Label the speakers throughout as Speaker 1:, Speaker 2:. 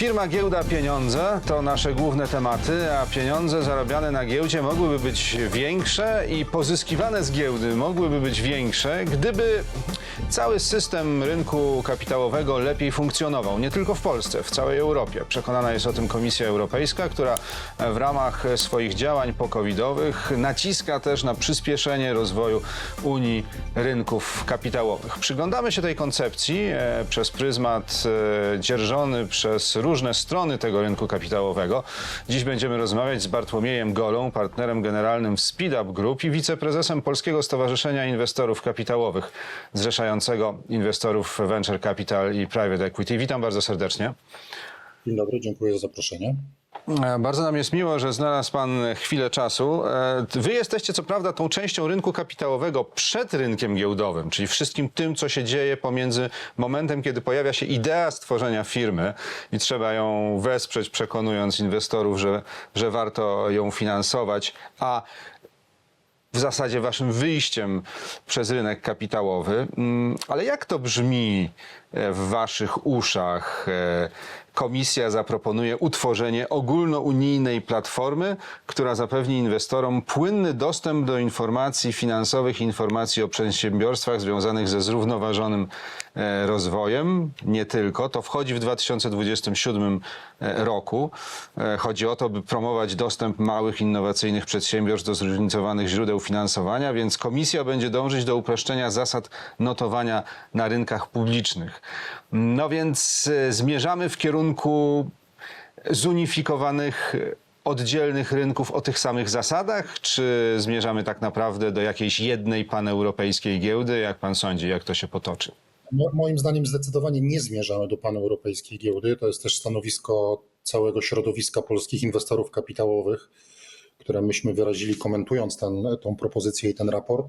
Speaker 1: Firma, giełda, pieniądze to nasze główne tematy, a pieniądze zarabiane na giełdzie mogłyby być większe i pozyskiwane z giełdy mogłyby być większe, gdyby cały system rynku kapitałowego lepiej funkcjonował. Nie tylko w Polsce, w całej Europie. Przekonana jest o tym Komisja Europejska, która w ramach swoich działań pokowidowych naciska też na przyspieszenie rozwoju Unii Rynków Kapitałowych. Przyglądamy się tej koncepcji e, przez pryzmat e, dzierżony przez różne strony tego rynku kapitałowego. Dziś będziemy rozmawiać z Bartłomiejem Golą, partnerem generalnym w Speedup Group i wiceprezesem Polskiego Stowarzyszenia Inwestorów Kapitałowych, inwestorów Venture Capital i Private Equity. Witam bardzo serdecznie.
Speaker 2: Dzień dobry, dziękuję za zaproszenie.
Speaker 1: E, Bardzo nam jest miło, że znalazł Pan chwilę czasu. E, Wy jesteście co prawda tą częścią rynku kapitałowego przed rynkiem giełdowym, czyli wszystkim tym, co się dzieje pomiędzy momentem, kiedy pojawia się idea stworzenia firmy i trzeba ją wesprzeć, przekonując inwestorów, że, że warto ją finansować, a w zasadzie waszym wyjściem przez rynek kapitałowy. Mm, Ale jak to brzmi w waszych uszach? E, Komisja zaproponuje utworzenie ogólnounijnej platformy, która zapewni inwestorom płynny dostęp do informacji finansowych, informacji o przedsiębiorstwach związanych ze zrównoważonym e, rozwojem. Nie tylko. To wchodzi w 2027 e, roku. E, Chodzi o to, by promować dostęp małych, innowacyjnych przedsiębiorstw do zróżnicowanych źródeł finansowania, więc komisja będzie dążyć do uproszczenia zasad notowania na rynkach publicznych. No więc e, zmierzamy w kierunku zunifikowanych, e, oddzielnych rynków o tych samych zasadach, czy zmierzamy tak naprawdę do jakiejś jednej paneuropejskiej giełdy? Jak pan sądzi, jak to się potoczy?
Speaker 2: Mo- Moim zdaniem zdecydowanie nie zmierzamy do paneuropejskiej giełdy. To jest też stanowisko całego środowiska polskich inwestorów kapitałowych, które myśmy wyrazili komentując ten, tą propozycję i ten raport.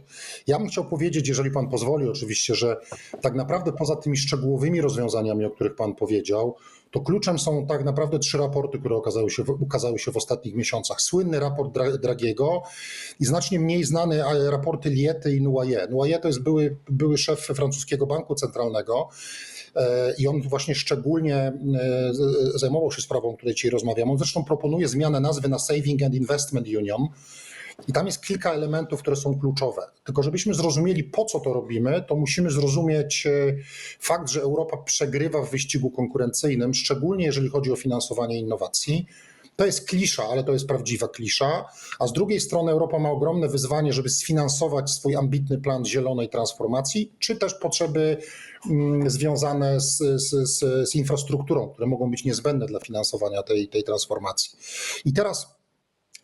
Speaker 2: Ja bym chciał powiedzieć, jeżeli pan pozwoli oczywiście, że tak naprawdę poza tymi szczegółowymi rozwiązaniami, o których pan powiedział, to kluczem są tak naprawdę trzy raporty, które okazały się, ukazały się w ostatnich miesiącach. Słynny raport Dra- Dragiego i znacznie mniej znane e, raporty Liety i Noyer. Noyer to jest były, były szef francuskiego banku centralnego i on właśnie szczególnie e, z- zajmował się sprawą, o której dzisiaj rozmawiamy. On zresztą proponuje zmianę nazwy na Saving and Investment Union. I tam jest kilka elementów, które są kluczowe. Tylko żebyśmy zrozumieli, po co to robimy, to musimy zrozumieć e, fakt, że Europa przegrywa w wyścigu konkurencyjnym, szczególnie jeżeli chodzi o finansowanie innowacji. To jest klisza, ale to jest prawdziwa klisza. A z drugiej strony Europa ma ogromne wyzwanie, żeby sfinansować swój ambitny plan zielonej transformacji, czy też potrzeby mm, związane z, z, z, z infrastrukturą, które mogą być niezbędne dla finansowania tej, tej transformacji. I teraz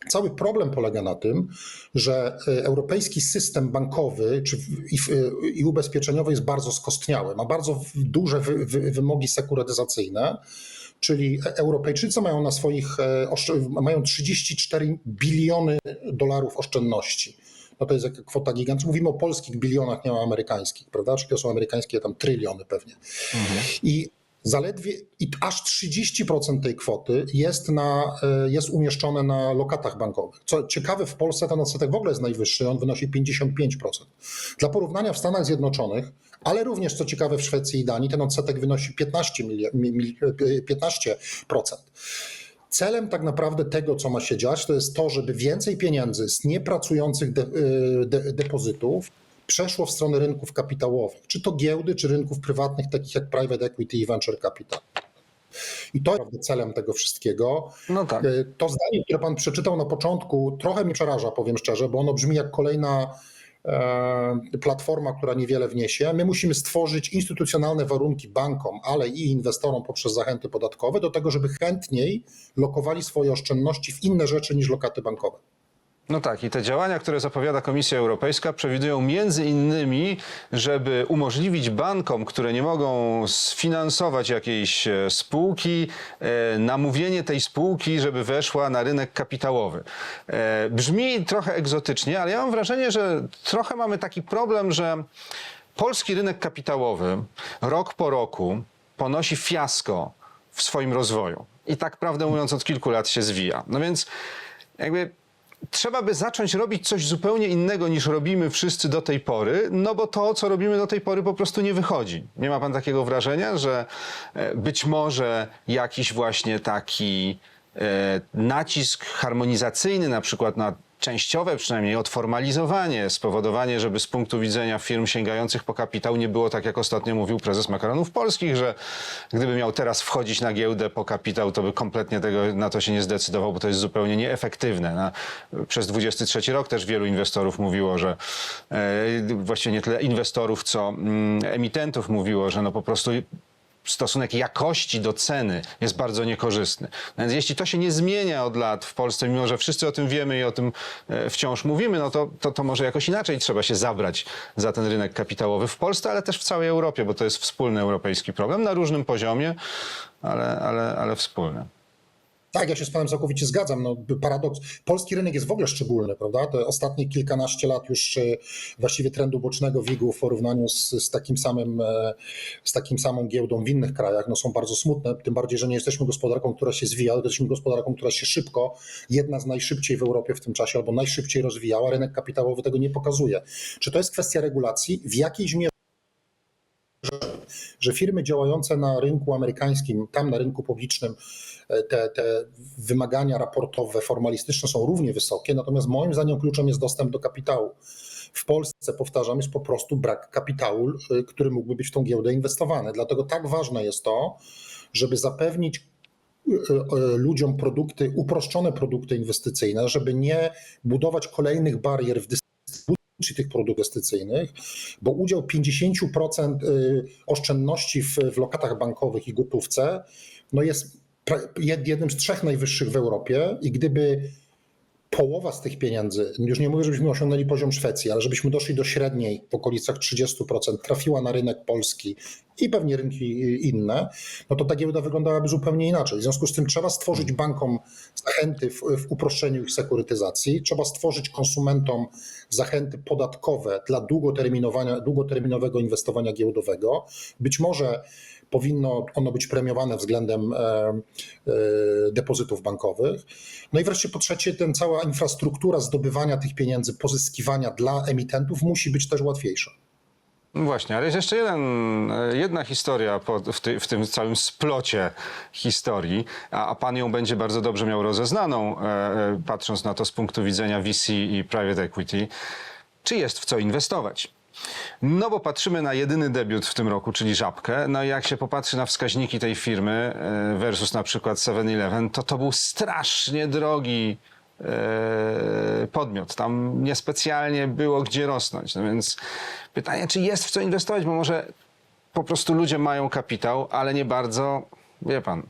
Speaker 2: Cały problem polega na tym, że e, europejski system bankowy czy i, ubezpieczeniowy jest bardzo skostniały, ma bardzo duże wy, wy, wymogi sekurytyzacyjne, czyli Europejczycy mają na swoich, e, mają 34 biliony dolarów oszczędności. No to jest kwota gigantyczna. Mówimy o polskich bilionach, nie o amerykańskich, prawda? Czyli to są amerykańskie tam tryliony pewnie. I zaledwie i aż 30% tej kwoty jest, na, e, jest umieszczone na lokatach bankowych. Co ciekawe, w Polsce ten odsetek w ogóle jest najwyższy, on wynosi 55%. Dla porównania w Stanach Zjednoczonych, ale również co ciekawe w Szwecji i Danii, ten odsetek wynosi 15%. Milia, mi- mi- e, 15%. Celem tak naprawdę tego, co ma się dziać, to jest to, żeby więcej pieniędzy z niepracujących de, y, de, depozytów przeszło w stronę rynków kapitałowych, czy to giełdy, czy rynków prywatnych, takich jak private equity i venture capital. I to jest celem tego wszystkiego.
Speaker 1: No tak.
Speaker 2: Y, To zdanie, które pan przeczytał na początku, trochę mnie przeraża, powiem szczerze, bo ono brzmi jak kolejna platforma, która niewiele wniesie. My musimy stworzyć instytucjonalne warunki bankom, ale i inwestorom poprzez zachęty podatkowe do tego, żeby chętniej lokowali swoje oszczędności w inne rzeczy niż lokaty bankowe.
Speaker 1: No tak, i te działania, które zapowiada Komisja Europejska, przewidują między innymi, żeby umożliwić bankom, które nie mogą sfinansować jakiejś e, spółki, e, namówienie tej spółki, żeby weszła na rynek kapitałowy. E, Brzmi trochę egzotycznie, ale ja mam wrażenie, że trochę mamy taki problem, że polski rynek kapitałowy rok po roku ponosi fiasko w swoim rozwoju. I tak prawdę mówiąc od kilku lat się zwija. No więc jakby trzeba by zacząć robić coś zupełnie innego niż robimy wszyscy do tej pory, no bo to, co robimy do tej pory, po prostu nie wychodzi. Nie ma pan takiego wrażenia, że e, być może jakiś właśnie taki nacisk harmonizacyjny, na przykład na częściowe przynajmniej odformalizowanie, spowodowanie, żeby z punktu widzenia firm sięgających po kapitał nie było tak, jak ostatnio mówił prezes Makaronów Polskich, że gdyby miał teraz wchodzić na giełdę po kapitał, to by kompletnie tego, na to się nie zdecydował, bo to jest zupełnie nieefektywne. Na, przez 23 rok też wielu inwestorów mówiło, że e, właściwie nie tyle inwestorów, co mm, emitentów mówiło, że no po prostu stosunek jakości do ceny jest bardzo niekorzystny. Więc jeśli to się nie zmienia od lat w Polsce, mimo że wszyscy o tym wiemy i o tym e, wciąż mówimy, no to, to, to może jakoś inaczej trzeba się zabrać za ten rynek kapitałowy w Polsce, ale też w całej Europie, bo to jest wspólny europejski problem na różnym poziomie, ale, ale, ale wspólny.
Speaker 2: Tak, ja się z panem całkowicie zgadzam. No, paradoks. Polski rynek jest w ogóle szczególny, prawda? Te ostatnie kilkanaście lat już e, właściwie trendu bocznego WIG-u w porównaniu z, z, takim samym, e, z takim samą giełdą w innych krajach no, są bardzo smutne. Tym bardziej, że nie jesteśmy gospodarką, która się zwija, tylko jesteśmy gospodarką, która się szybko, jedna z najszybciej w Europie w tym czasie, albo najszybciej rozwijała. Rynek kapitałowy tego nie pokazuje. Czy to jest kwestia regulacji? W jakiejś mierze że firmy działające na rynku amerykańskim, tam na rynku publicznym, te, te wymagania raportowe, formalistyczne są równie wysokie, natomiast moim zdaniem kluczem jest dostęp do kapitału. W Polsce, powtarzam, jest po prostu brak kapitału, y, który mógłby być w tą giełdę inwestowany. Dlatego tak ważne jest to, żeby zapewnić y, ludziom produkty, uproszczone produkty inwestycyjne, żeby nie budować kolejnych barier w dystrybucji tych produktów inwestycyjnych, bo udział 50% y, oszczędności w, w lokatach bankowych i gotówce no jest jednym z trzech najwyższych w Europie i gdyby połowa z tych pieniędzy, już nie mówię, żebyśmy osiągnęli poziom Szwecji, ale żebyśmy doszli do średniej w okolicach 30%, trafiła na rynek polski i pewnie rynki inne, no to ta giełda wyglądałaby zupełnie inaczej. W związku z tym trzeba stworzyć bankom zachęty w, w uproszczeniu ich sekurytyzacji, trzeba stworzyć konsumentom zachęty podatkowe dla długoterminowania, długoterminowego inwestowania giełdowego. Być może powinno ono być premiowane względem e, e, depozytów bankowych. No i wreszcie po trzecie, ten cała infrastruktura zdobywania tych pieniędzy, pozyskiwania dla emitentów musi być też łatwiejsza.
Speaker 1: No Właśnie, ale jest jeszcze jeden, e, jedna historia po, w, ty, w tym całym splocie historii, a, a pan ją będzie bardzo dobrze miał rozeznaną, e, e, patrząc na to z punktu widzenia VC i private equity. Czy jest w co inwestować? No bo patrzymy na jedyny debiut w tym roku, czyli Żabkę. No i jak się popatrzy na wskaźniki tej firmy e, versus na przykład 7-Eleven, to to był strasznie drogi podmiot. Tam niespecjalnie było gdzie rosnąć. No więc pytanie, czy jest w co inwestować, bo może po prostu ludzie mają kapitał, ale nie bardzo, wie pan.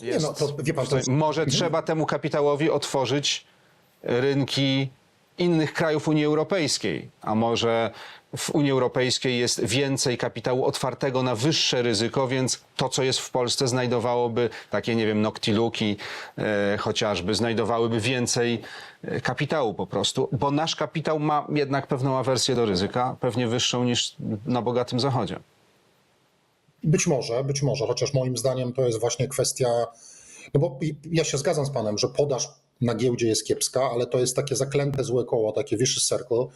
Speaker 2: Nie, no, to, wie pan, to jest,
Speaker 1: Może trzeba temu kapitałowi otworzyć rynki innych krajów Unii Europejskiej, a może w Unii Europejskiej jest więcej kapitału otwartego na wyższe ryzyko, więc to, co jest w Polsce, znajdowałoby takie, nie wiem, noktiluki e, chociażby, znajdowałyby więcej e, kapitału po prostu, bo nasz kapitał ma jednak pewną awersję do ryzyka, pewnie wyższą niż na bogatym zachodzie.
Speaker 2: Być może, być może, chociaż moim zdaniem to jest właśnie kwestia. No bo ja się zgadzam z panem, że podaż na giełdzie jest kiepska, ale to jest takie zaklęte złe koło, takie vicious circle.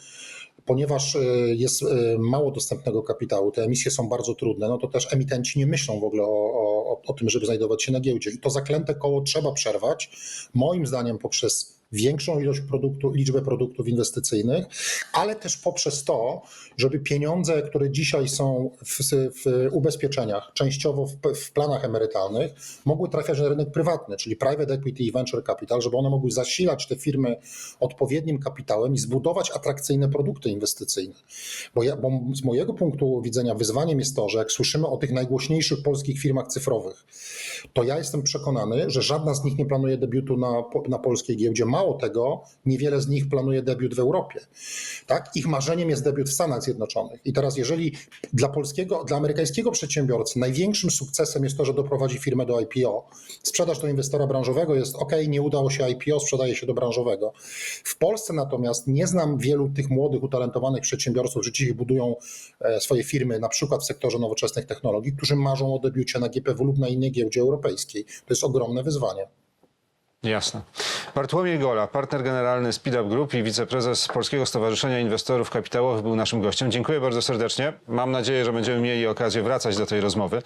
Speaker 2: Ponieważ y, jest y, mało dostępnego kapitału, te emisje są bardzo trudne, no to też emitenci nie myślą w ogóle o, o, o tym, żeby znajdować się na giełdzie. I to zaklęte koło trzeba przerwać, moim zdaniem poprzez większą ilość produktu, liczbę produktów inwestycyjnych, ale też poprzez to, żeby pieniądze, które dzisiaj są w, w ubezpieczeniach, częściowo w, w, planach emerytalnych, mogły trafiać na rynek prywatny, czyli private equity i venture capital, żeby one mogły zasilać te firmy odpowiednim kapitałem i zbudować atrakcyjne produkty inwestycyjne. Bo, ja, bo z mojego punktu widzenia wyzwaniem jest to, że jak słyszymy o tych najgłośniejszych polskich firmach cyfrowych, to ja jestem przekonany, że żadna z nich nie planuje debiutu na, na polskiej giełdzie. Mało tego, niewiele z nich planuje debiut w Europie. Tak? Ich marzeniem jest debiut w Stanach Zjednoczonych. I teraz, jeżeli dla polskiego, dla amerykańskiego przedsiębiorcy największym sukcesem jest to, że doprowadzi firmę do IPO, sprzedaż do inwestora branżowego jest ok, nie udało się IPO, sprzedaje się do branżowego. W Polsce natomiast nie znam wielu tych młodych, utalentowanych przedsiębiorców, że dzisiaj budują e, swoje firmy, na przykład w sektorze nowoczesnych technologii, którzy marzą o debiucie na GPW lub na innej giełdzie europejskiej. To jest ogromne wyzwanie.
Speaker 1: Jasne. Bartłomiej Gola, partner generalny Speedup Group i wiceprezes Polskiego Stowarzyszenia Inwestorów Kapitałowych był naszym gościem. Dziękuję bardzo serdecznie. Mam nadzieję, że będziemy mieli okazję wracać do tej rozmowy.